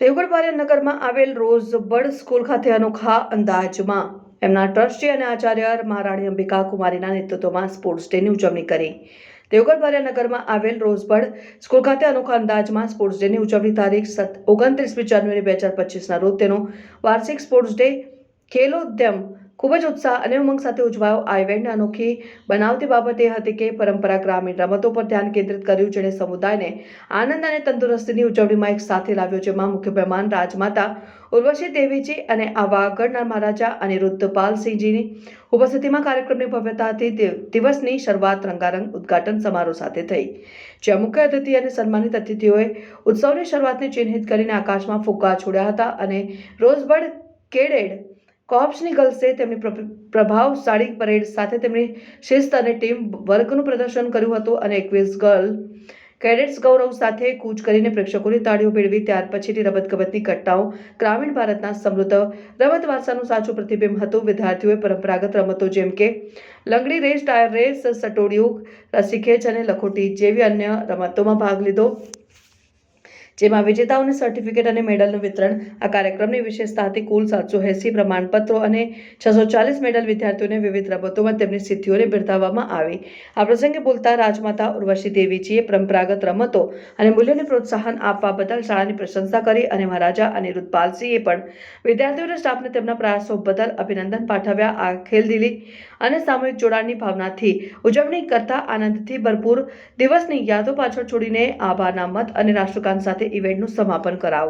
દેવગઢ બારિયા આવેલ rose bird school ખાતે અનોખા અંદાજમાં એમના ટ્રસ્ટી અને આચાર્ય મહારાણી અંબિકા કુમારીના નેતૃત્વમાં સ્પોર્ટ્સ ડેની ઉજવણી કરી. દેવગઢ બારિયા આવેલ રોઝબર્ડ સ્કૂલ ખાતે અનોખા અંદાજમાં સ્પોર્ટ્સ ડેની ઉજવણી તારીખ સત ઓગણત્રીસમી જાન્યુઆરી બે હજાર પચીસના રોજ તેનો વાર્ષિક સ્પોર્ટ્સ ડે ખેલોદ્યમ ખૂબ જ ઉત્સાહ અને ઉમંગ સાથે ઉજવાયો આ ઇવેન્ટને અનોખી બનાવતી બાબત એ હતી કે પરંપરા ગ્રામીણ રમતો પર ધ્યાન કેન્દ્રિત કર્યું, જેણે સમુદાયને આનંદ અને તંદુરસ્તીની ઉજવણીમાં એક સાથે લાવ્યો, જેમાં મુખ્ય મહેમાન રાજમાતા ઉર્વશી દેવીજી અને આ વાગડના મહારાજા અનિરુદ્ધ પાલસિંહજીની ઉપસ્થિતિમાં કાર્યક્રમની ભવ્યતાથી દિવસની શરૂઆત રંગારંગ ઉદ્ઘાટન સમારોહ સાથે થઈ. જ્યાં મુખ્ય અતિથિ અને સન્માનિત અતિથિઓએ ઉત્સવની શરૂઆતને ચિહ્નિત કરીને આકાશમાં ફુગ્ગા છોડ્યા હતા અને રોઝબર્ડ કેડેડ કોપ્સની ગર્લ્સે તેમની પ્રભાવશાળી પરેડ સાથે તેમની શિસ્ત અને ટીમ વર્કનું પ્રદર્શન કર્યું હતું અને એકવીસ ગર્લ કેડેટ્સ ગૌરવ સાથે કૂચ કરીને પ્રેક્ષકોની તાળીઓ મેળવી ત્યાર પછીની રમતગમતની ઘટનાઓ ગ્રામીણ ભારતના સમૃદ્ધ રમત વારસાનું સાચું પ્રતિબિંબ હતું. વિદ્યાર્થીઓએ પરંપરાગત રમતો જેમ કે લંગડી રેસ, ટાયર રેસ, સટોડિયું રસ્સીખેંચ અને લખોટી જેવી અન્ય રમતોમાં ભાગ લીધો. જેમાં વિજેતાઓને સર્ટિફિકેટ અને મેડલનું વિતરણ. આ કાર્યક્રમની વિશેષતા હતી કુલ સાતસો એસી પ્રમાણપત્રો અને છસો ચાલીસ મેડલ વિદ્યાર્થીઓને વિવિધ રમતોમાં તેમની સિદ્ધિઓને બિરદાવવામાં આવી. આ પ્રસંગે બોલતા રાજમાતા ઉર્વશી દેવીજીએ પરંપરાગત રમતો અને મૂલ્યોને પ્રોત્સાહન આપવા બદલ શાળાની પ્રશંસા કરી અને મહારાજા અનિરુદ્ધ પાલસિંહે પણ વિદ્યાર્થીઓ અને સ્ટાફને તેમના પ્રયાસો બદલ અભિનંદન પાઠવ્યા. આ ખેલદિલી અને સામૂહિક જોડાણની ભાવનાથી ઉજવણી કરતા આનંદથી ભરપૂર દિવસની યાદો પાછળ છોડીને આભારના મત અને રાષ્ટ્રગાન સાથે ઇવેન્ટનું સમાપન કરાવ.